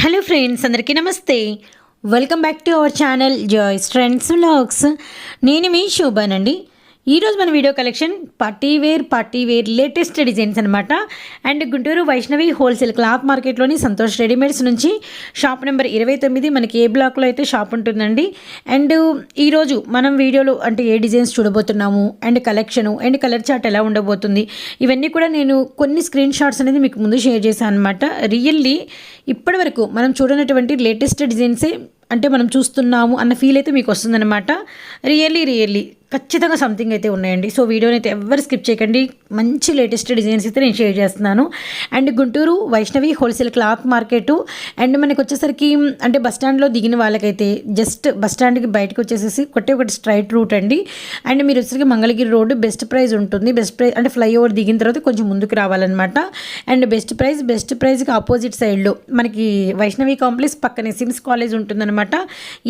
Hello friends అందరికీ నమస్తే. Welcome back to our channel Joys friends vlogs నేను మీ శోభానండి. ఈరోజు మన video collection party wear party wear latest designs అనమాట and Guntur Vaishnavi wholesale cloth మార్కెట్లోని Santosh readymades నుంచి షాప్ నెంబర్ ఇరవై తొమ్మిది మనకి ఏ బ్లాక్లో అయితే షాప్ ఉంటుందండి. అండ్ ఈరోజు మనం వీడియోలో అంటే ఏ డిజైన్స్ చూడబోతున్నాము and collection and colour chart ఎలా ఉండబోతుంది ఇవన్నీ కూడా నేను కొన్ని స్క్రీన్ షాట్స్ అనేది మీకు ముందు షేర్ చేశాను అనమాట రియల్లీ ఇప్పటివరకు మనం చూడనటువంటి లేటెస్ట్ డిజైన్సే అంటే మనం చూస్తున్నాము అన్న ఫీల్ అయితే మీకు వస్తుందన్నమాట. రియల్లీ రియల్లీ ఖచ్చితంగా సంథింగ్ అయితే ఉన్నాయండి. సో వీడియోని అయితే ఎవరు స్కిప్ చేయకండి. మంచి లేటెస్ట్ డిజైన్స్ అయితే నేను షేర్ చేస్తున్నాను. And Guntur Vaishnavi wholesale cloth market and మనకి వచ్చేసరికి అంటే బస్ స్టాండ్లో దిగిన వాళ్ళకైతే జస్ట్ బస్ స్టాండ్కి బయటకు వచ్చేసేసి ఒకటే ఒకటి స్ట్రైట్ రూట్ అండి. అండ్ మీరు వచ్చేసరికి మంగళగిరి రోడ్డు బెస్ట్ ప్రైజ్ ఉంటుంది. బెస్ట్ ప్రైజ్ అంటే ఫ్లైఓవర్ దిగిన తర్వాత కొంచెం ముందుకు రావాలన్నమాట. అండ్ బెస్ట్ ప్రైజ్ బెస్ట్ ప్రైజ్కి ఆపోజిట్ సైడ్లో మనకి వైష్ణవి కాంప్లెక్స్ పక్కనే సిమ్స్ కాలేజ్ ఉంటుందన్నమాట.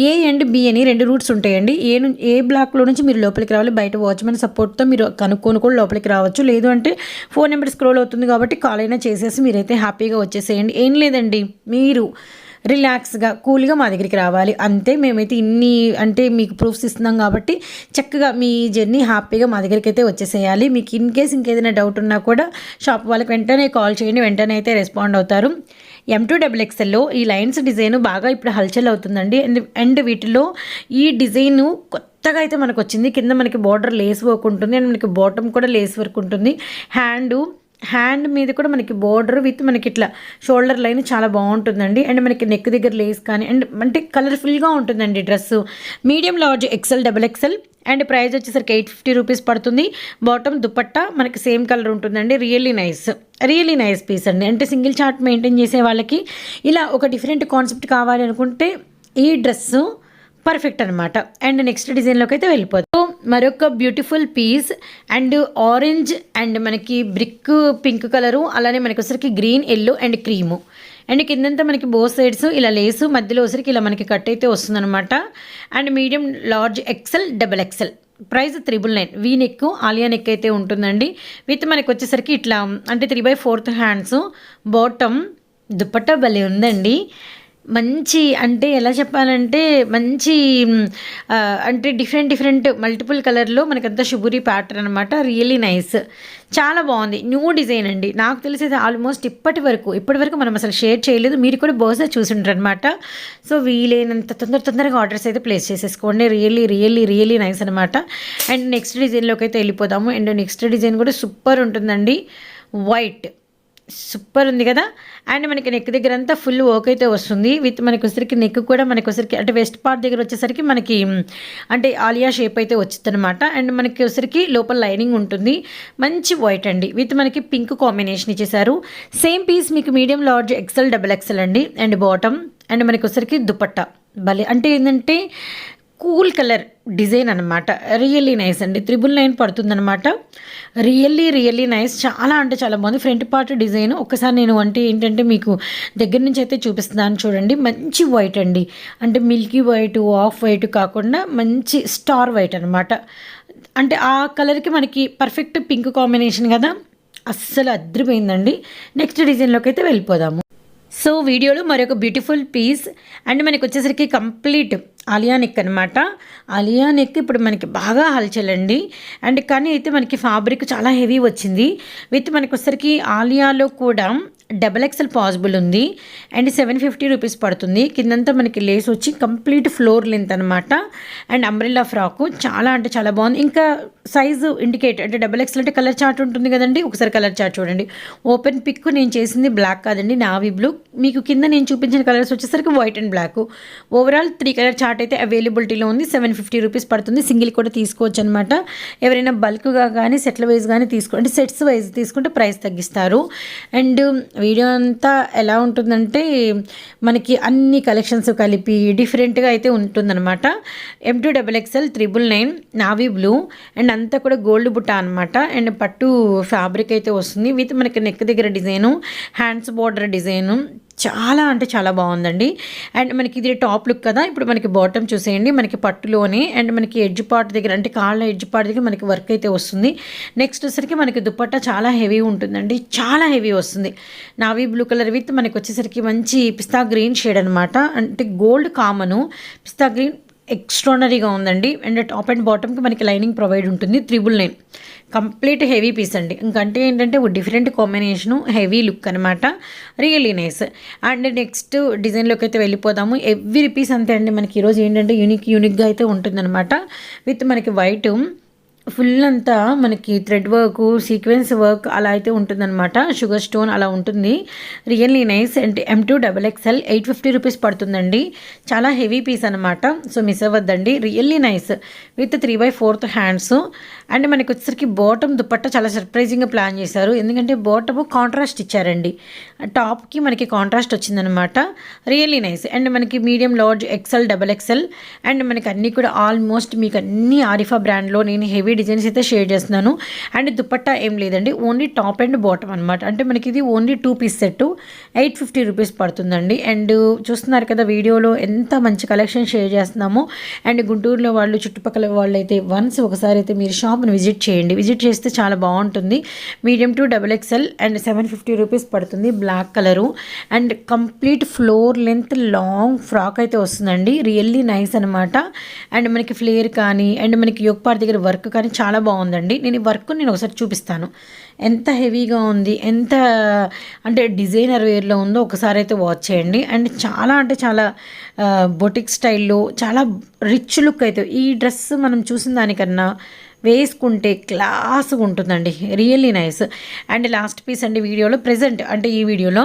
ఏ అండ్ బి అని రెండు రూట్స్ ఉంటాయండి. ఏ ఏ బ్లాక్లో నుంచి మీరు లోపలికి రావాలి. బయట వాచ్మెన్ సపోర్ట్తో మీరు కనుక్కొని కూడా లోపలికి రావచ్చు. లేదు అంటే ఫోన్ నెంబర్ స్క్రోల్ అవుతుంది కాబట్టి కాల్ అయినా చేసేసి మీరైతే హ్యాపీగా వచ్చేసేయండి. ఏం లేదండి. మీరు రిలాక్స్గా కూల్గా మా దగ్గరికి రావాలి. అంతే మేమైతే ఇన్ని అంటే మీకు ప్రూఫ్స్ ఇస్తున్నాం కాబట్టి చక్కగా మీ జర్నీ హ్యాపీగా మా దగ్గరికి అయితే వచ్చేసేయాలి. మీకు ఇన్ కేస్ ఇంకేదైనా డౌట్ ఉన్నా కూడా షాప్ వాళ్ళకి వెంటనే కాల్ చేయండి. వెంటనే అయితే రెస్పాండ్ అవుతారు. ఎం టూ డబుల్ ఎక్స్ఎల్లో ఈ లైన్స్ డిజైన్ బాగా ఇప్పుడు హల్చల్ అవుతుందండి. అండ్ అండ్ వీటిలో ఈ డిజైన్ కొత్తగా అయితే మనకు వచ్చింది కింద మనకి బార్డర్ లేస్ వర్క్ ఉంటుంది. అండ్ మనకి బాటమ్ కూడా లేస్ వర్క్ ఉంటుంది. హ్యాండ్ హ్యాండ్ మీద కూడా మనకి బోర్డర్ విత్ మనకి ఇట్లా షోల్డర్ లైన్ చాలా బాగుంటుందండి. అండ్ మనకి నెక్ దగ్గర లేస్ కానీ అండ్ అంటే కలర్ఫుల్గా ఉంటుందండి dress medium large XL double XL and price వచ్చేసరికి ఎయిట్ ఫిఫ్టీ రూపీస్ పడుతుంది. బాటమ్ దుపట్టా మనకి సేమ్ కలర్ ఉంటుందండి. Really nice really nice piece అండి. అంటే సింగిల్ చార్ట్ మెయింటైన్ చేసే వాళ్ళకి ఇలా ఒక డిఫరెంట్ కాన్సెప్ట్ కావాలి అనుకుంటే ఈ డ్రెస్సు పర్ఫెక్ట్ అనమాట అండ్ నెక్స్ట్ డిజైన్లోకి అయితే వెళ్ళిపోతుంది సో మరొక beautiful piece and orange and మనకి బ్రిక్ పింక్ కలరు అలానే మనకి వచ్చరికి green yellow and cream. And కిందంతా మనకి బో సైడ్స్ ఇలా లేసు మధ్యలో వచ్చరికి ఇలా మనకి కట్ అయితే వస్తుందన్నమాట. And medium large XL double XL. Price triple nine. V neck Alia neck అయితే ఉంటుందండి. విత్ మనకి వచ్చేసరికి ఇట్లా అంటే three by fourth hands bottom dupatta భలే ఉందండి. మంచి అంటే ఎలా చెప్పాలంటే మంచి అంటే డిఫరెంట్ డిఫరెంట్ మల్టిపుల్ కలర్లో మనకంతా షుబురి ప్యాటర్న్ అనమాట రియలీ నైస్. చాలా బాగుంది. న్యూ డిజైన్ అండి. నాకు తెలిసేది ఆల్మోస్ట్ ఇప్పటి వరకు ఇప్పటి వరకు మనం అసలు షేర్ చేయలేదు. మీరు కూడా బహుశా చూసింటారు అనమాట సో వీలైనంత తొందర తొందరగా ఆర్డర్స్ అయితే ప్లేస్ చేసేసుకోండి. రియల్లీ రియల్లీ రియల్లీ నైస్ అనమాట అండ్ నెక్స్ట్ డిజైన్లోకి అయితే వెళ్ళిపోదాము. అండ్ నెక్స్ట్ డిజైన్ కూడా సూపర్ ఉంటుందండి. వైట్. సూపర్ ఉంది కదా. అండ్ మనకి నెక్ దగ్గర అంతా ఫుల్ వర్క్ అయితే వస్తుంది. విత్ మనకి వచ్చరికి నెక్ కూడా మనకి వచ్చరికి అంటే వెస్ట్ పార్ట్ దగ్గర వచ్చేసరికి మనకి అంటే ఆలియా షేప్ అయితే వచ్చింది అనమాట అండ్ మనకి వచ్చరికి లోపల లైనింగ్ ఉంటుంది. మంచి వైట్ అండి. విత్ మనకి పింక్ కాంబినేషన్ ఇచ్చేసారు సేమ్ పీస్ మీకు medium large XL double XL అండి. And bottom. అండ్ మనకి వచ్చరికి దుపట్టా. భలే అంటే ఏంటంటే కూల్ కలర్ డిజైన్ అనమాట రియల్లీ నైస్ అండి. త్రిబుల్ నైన్ పడుతుందనమాట రియల్లీ రియల్లీ నైస్. చాలా అంటే చాలా బాగుంది. Front part design. ఒకసారి నేను అంటే ఏంటంటే మీకు దగ్గర నుంచి అయితే చూపిస్తున్నాను చూడండి. మంచి వైట్ అండి. అంటే మిల్కీ వైట్ ఆఫ్ వైట్ కాకుండా మంచి స్టార్ వైట్ అనమాట అంటే ఆ కలర్కి మనకి పర్ఫెక్ట్ పింక్ కాంబినేషన్ కదా. అస్సలు అద్రిపోయిందండి. నెక్స్ట్ డిజైన్లోకి అయితే వెళ్ళిపోదాము. సో వీడియోలో మరొక బ్యూటిఫుల్ పీస్. అండ్ మనకు వచ్చేసరికి కంప్లీట్ ఆలియా నెక్ అనమాట ఆలియా నెక్ ఇప్పుడు మనకి బాగా హల్చల్ అండి అండ్ కానీ అయితే మనకి ఫ్యాబ్రిక్ చాలా హెవీ వచ్చింది. విత్ మనకి వచ్చేసరికి ఆలియాలో కూడా డబల్ ఎక్సెల్ పాసిబుల్ ఉంది. అండ్ సెవెన్ ఫిఫ్టీ రూపీస్ పడుతుంది. కిందంతా మనకి లేస్ వచ్చి కంప్లీట్ ఫ్లోర్ లెంత్ అనమాట అండ్ అంబ్రిల్లా ఫ్రాకు చాలా అంటే చాలా బాగుంది. ఇంకా సైజు ఇండికేట్ అంటే డబల్ ఎక్సెల్ అంటే కలర్ చార్ట్ ఉంటుంది కదండి. ఒకసారి కలర్ చార్ట్ చూడండి. ఓపెన్ పిక్ నేను చేసింది బ్లాక్ కాదండి. Navy blue. మీకు కింద నేను చూపించిన కలర్స్ వచ్చేసరికి white and black. Overall three colour chart అయితే అవైలబిలిటీలో ఉంది. సెవెన్ ఫిఫ్టీ రూపీస్ పడుతుంది. సింగిల్ కూడా తీసుకోవచ్చు అనమాట ఎవరైనా బల్క్గా కానీ సెట్ల వైజ్ కానీ తీసుకో అంటే సెట్స్ వైజ్ తీసుకుంటే ప్రైస్ తగ్గిస్తారు. అండ్ వీడియో అంతా ఎలా ఉంటుందంటే మనకి అన్ని కలెక్షన్స్ కలిపి డిఫరెంట్గా అయితే ఉంటుందన్నమాట. M to double XL triple nine navy blue and అంతా కూడా గోల్డ్ బుట్ట అనమాట అండ్ పట్టు ఫ్యాబ్రిక్ అయితే వస్తుంది. విత్ మనకి నెక్ దగ్గర డిజైను హ్యాండ్స్ బార్డర్ డిజైను చాలా అంటే చాలా బాగుందండి. అండ్ మనకి ఇది టాప్ లుక్ కదా ఇప్పుడు మనకి బాటమ్ చూసేయండి. మనకి పట్టులోనే అండ్ మనకి ఎడ్జ్ పార్ట్ దగ్గర అంటే కాళ్ళ ఎడ్జ్ పార్ట్ దగ్గర మనకి వర్క్ అయితే వస్తుంది. నెక్స్ట్ వచ్చేసరికి మనకి దుప్పట్టా చాలా హెవీ ఉంటుందండి. చాలా హెవీ వస్తుంది. నావీ బ్లూ కలర్ విత్ మనకి వచ్చేసరికి మంచి పిస్తా గ్రీన్ షేడ్ అనమాట అంటే గోల్డ్ కామను. పిస్తా గ్రీన్ ఎక్స్ట్రానరీగా ఉందండి. అండ్ టాప్ అండ్ బాటమ్కి మనకి లైనింగ్ ప్రొవైడ్ ఉంటుంది. Triple nine. Complete heavy piece అండి. ఇంకంటే ఏంటంటే ఒక డిఫరెంట్ కాంబినేషను హెవీ లుక్ అనమాట రియల్లీ నైస్. అండ్ నెక్స్ట్ డిజైన్లోకి అయితే వెళ్ళిపోదాము. ఎవ్రీ పీస్ అంతే అండి. మనకి ఈరోజు ఏంటంటే యూనిక్ యూనిక్గా అయితే ఉంటుందన్నమాట. విత్ మనకి వైట్. ఫుల్ అంతా మనకి థ్రెడ్ వర్క్ సీక్వెన్స్ వర్క్ అలా అయితే ఉంటుందన్నమాట. షుగర్ స్టోన్ అలా ఉంటుంది. Really nice. And M to double XL eight fifty rupees పడుతుందండి. చాలా హెవీ పీస్ అనమాట so miss అవ్వద్దండి. Really nice. With three by fourth hands. And మనకి వచ్చేసరికి బాటమ్ దుప్పట్ట చాలా సర్ప్రైజింగ్గా ప్లాన్ చేశారు. ఎందుకంటే బాటమ్ కాంట్రాస్ట్ ఇచ్చారండి. టాప్కి మనకి కాంట్రాస్ట్ వచ్చిందనమాట రియల్లీ నైస్. అండ్ మనకి medium large XL double XL and మనకి అన్నీ కూడా ఆల్మోస్ట్ మీకు అన్ని ఆరిఫా బ్రాండ్లో నేను హెవీ డిజైన్స్ అయితే షేర్ చేస్తున్నాను. అండ్ దుపట్టా ఏం లేదండి. ఓన్లీ టాప్ అండ్ బాటమ్ అనమాట అంటే మనకి ఇది only two piece set. Eight fifty rupees పడుతుందండి. అండ్ చూస్తున్నారు కదా వీడియోలో ఎంత మంచి కలెక్షన్ షేర్ చేస్తున్నాము. అండ్ గుంటూరులో వాళ్ళు చుట్టుపక్కల వాళ్ళు అయితే వన్స్ ఒకసారి అయితే మీరు షాప్ను విజిట్ చేయండి. విజిట్ చేస్తే చాలా బాగుంటుంది. Medium to double XL and seven fifty rupees పడుతుంది black colour. And complete floor length long frock అయితే వస్తుందండి. రియల్లీ నైస్ అనమాట అండ్ మనకి ఫ్లేర్ కానీ అండ్ మనకి యోగపార్ దగ్గర వర్క్ కానీ చాలా బాగుందండి. నేను ఈ వర్క్ నేను ఒకసారి చూపిస్తాను. ఎంత హెవీగా ఉంది ఎంత అంటే డిజైనర్ వేర్లో ఉందో ఒకసారి అయితే వాచ్ చేయండి. అండ్ చాలా అంటే చాలా బొటిక్ స్టైల్లో చాలా రిచ్ లుక్ అయితే ఈ డ్రెస్ మనం చూసిన దానికన్నా వేసుకుంటే క్లాస్గా ఉంటుందండి. Really nice. And last piece అండి వీడియోలో ప్రజెంట్ అంటే ఈ వీడియోలో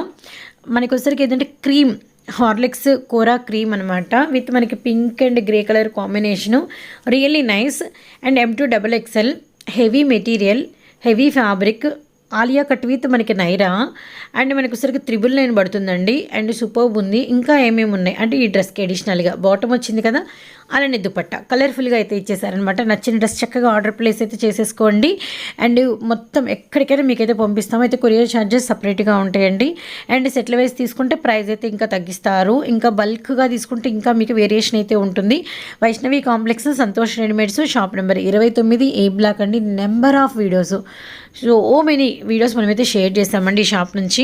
మనకి వచ్చరికి ఏంటంటే క్రీమ్ హార్లిక్స్ కోరా క్రీమ్ అనమాట విత్ మనకి pink and grey colour combination. Really nice and M to double XL heavy material heavy fabric Alia cut with మనకి నైరా. అండ్ మనకు సరికి త్రిబుల్ నైన్ పడుతుందండి. అండ్ సూపర్బ్ ఉంది. ఇంకా ఏమేమి ఉన్నాయి? అంటే ఈ డ్రెస్కి అడిషనల్గా బాటమ్ వచ్చింది కదా అలానే దుపట్ట. కలర్ఫుల్గా అయితే ఇచ్చేసారనమాట నచ్చిన డ్రెస్ చక్కగా ఆర్డర్ ప్లేస్ అయితే చేసేసుకోండి. అండ్ మొత్తం ఎక్కడికైనా మీకైతే పంపిస్తాము అయితే కొరియర్ ఛార్జెస్ సపరేట్గా ఉంటాయండి. అండ్ సెటిల్ వైజ్ తీసుకుంటే ప్రైస్ అయితే ఇంకా తగ్గిస్తారు. ఇంకా బల్క్గా తీసుకుంటే ఇంకా మీకు వేరియేషన్ అయితే ఉంటుంది. Vaishnavi complex Santosh readymades shop number ఇరవై తొమ్మిది ఏ బ్లాక్ అండి. Number of videos so oh many videos మనమైతే షేర్ చేస్తామండి షాప్ నుంచి.